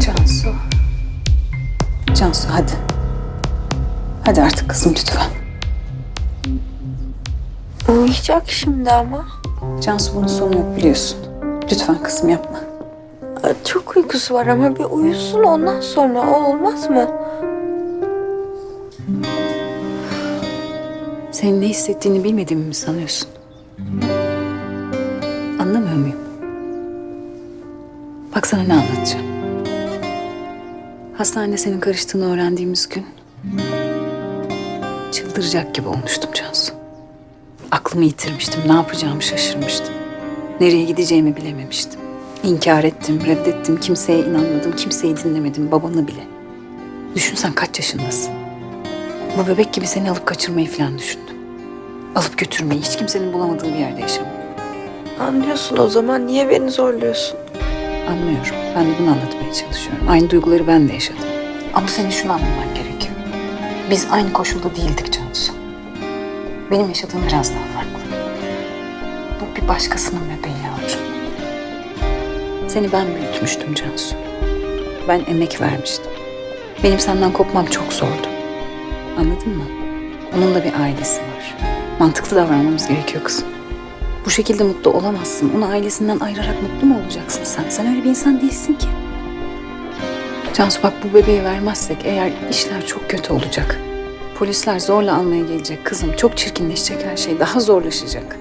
Cansu. Cansu hadi. Hadi artık kızım lütfen. Uyuyacak şimdi ama. Cansu bunun sonu yok biliyorsun. Lütfen kızım yapma. Çok uykusu var ama bir uyusun ondan sonra olmaz mı? Senin ne hissettiğini bilmediğimi mi sanıyorsun? Anlamıyor muyum? Bak sana ne anlatacağım. Hastanede senin karıştığını öğrendiğimiz gün... ...çıldıracak gibi olmuştum Cansu. Aklımı yitirmiştim, ne yapacağımı şaşırmıştım. Nereye gideceğimi bilememiştim. İnkar ettim, reddettim, kimseye inanmadım, kimseyi dinlemedim, babanı bile. Düşünsen kaç yaşındasın? Bu bebek gibi seni alıp kaçırmayı falan düşündüm. Alıp götürmeyi, hiç kimsenin bulamadığı bir yerde yaşamayı. Anlıyorsun o zaman niye beni zorluyorsun? Anlıyorum. Ben de bunu anlatmaya çalışıyorum. Aynı duyguları ben de yaşadım. Ama senin şunu anlaman gerekiyor. Biz aynı koşulda değildik Cansu. Benim yaşadığım biraz daha farklı. Bu bir başkasının bebeği yavrum. Seni ben büyütmüştüm Cansu. Ben emek vermiştim. Benim senden kopmam çok zordu. Anladın mı? Onun da bir ailesi var. Mantıklı davranmamız gerekiyor kızım. Bu şekilde mutlu olamazsın. Onu ailesinden ayırarak mutlu mu olacaksın sen? Sen öyle bir insan değilsin ki. Cansu bak bu bebeği vermezsek eğer işler çok kötü olacak. Polisler zorla almaya gelecek kızım. Çok çirkinleşecek her şey. Daha zorlaşacak.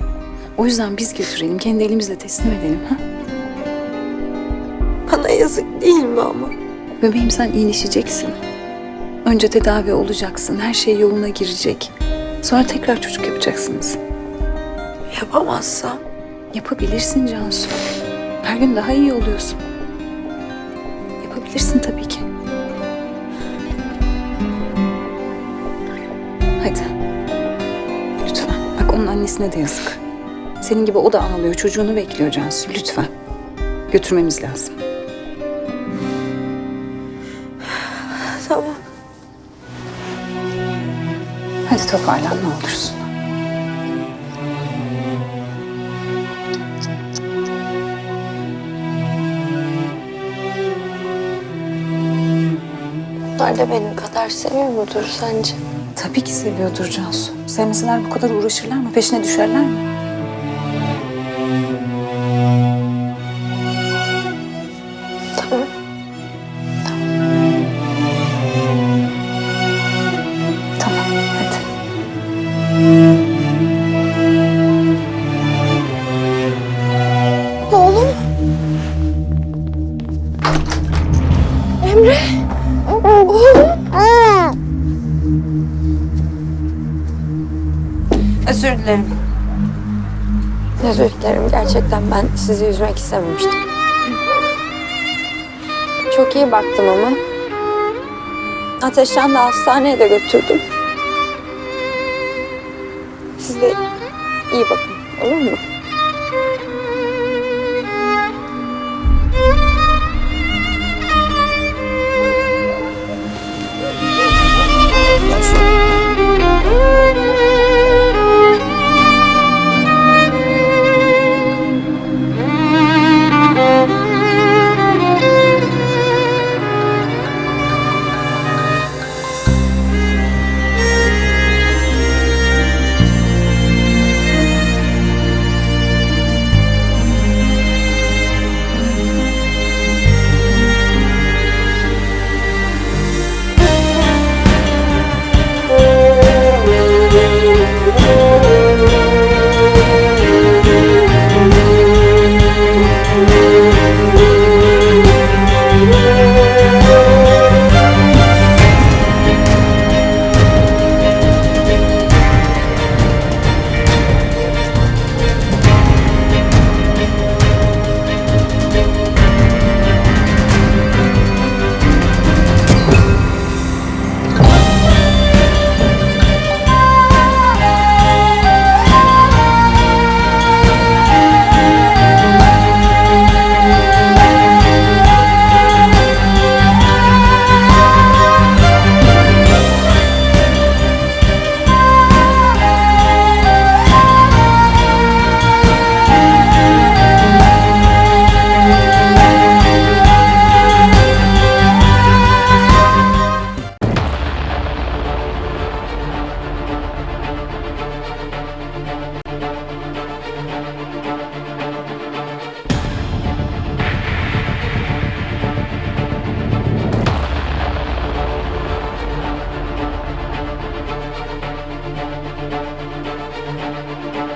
O yüzden biz götürelim. Kendi elimizle teslim edelim. Ha? Bana yazık değil mi ama? Bebeğim sen iyileşeceksin. Önce tedavi olacaksın. Her şey yoluna girecek. Sonra tekrar çocuk yapacaksınız. Yapamazsam? Yapabilirsin Cansu. Her gün daha iyi oluyorsun. Yapabilirsin tabii ki. Hadi. Lütfen. Bak onun annesine de yazık. Senin gibi o da ağlıyor. Çocuğunu bekliyor Cansu. Lütfen. Götürmemiz lazım. Tamam. Hadi toparlan ne olursun. Onlar da benim kadar seviyor mudur sence? Tabii ki seviyordur Cansu. Sevmeseler bu kadar uğraşırlar mı? Peşine düşerler mi? Tamam. Tamam, hadi. Oğlum. Emre. Özür dilerim. Özür dilerim. Gerçekten ben sizi üzmek istememiştim. Çok iyi baktım ama. Ateşten de hastaneye de götürdüm. Siz de iyi bakın. Olur mu?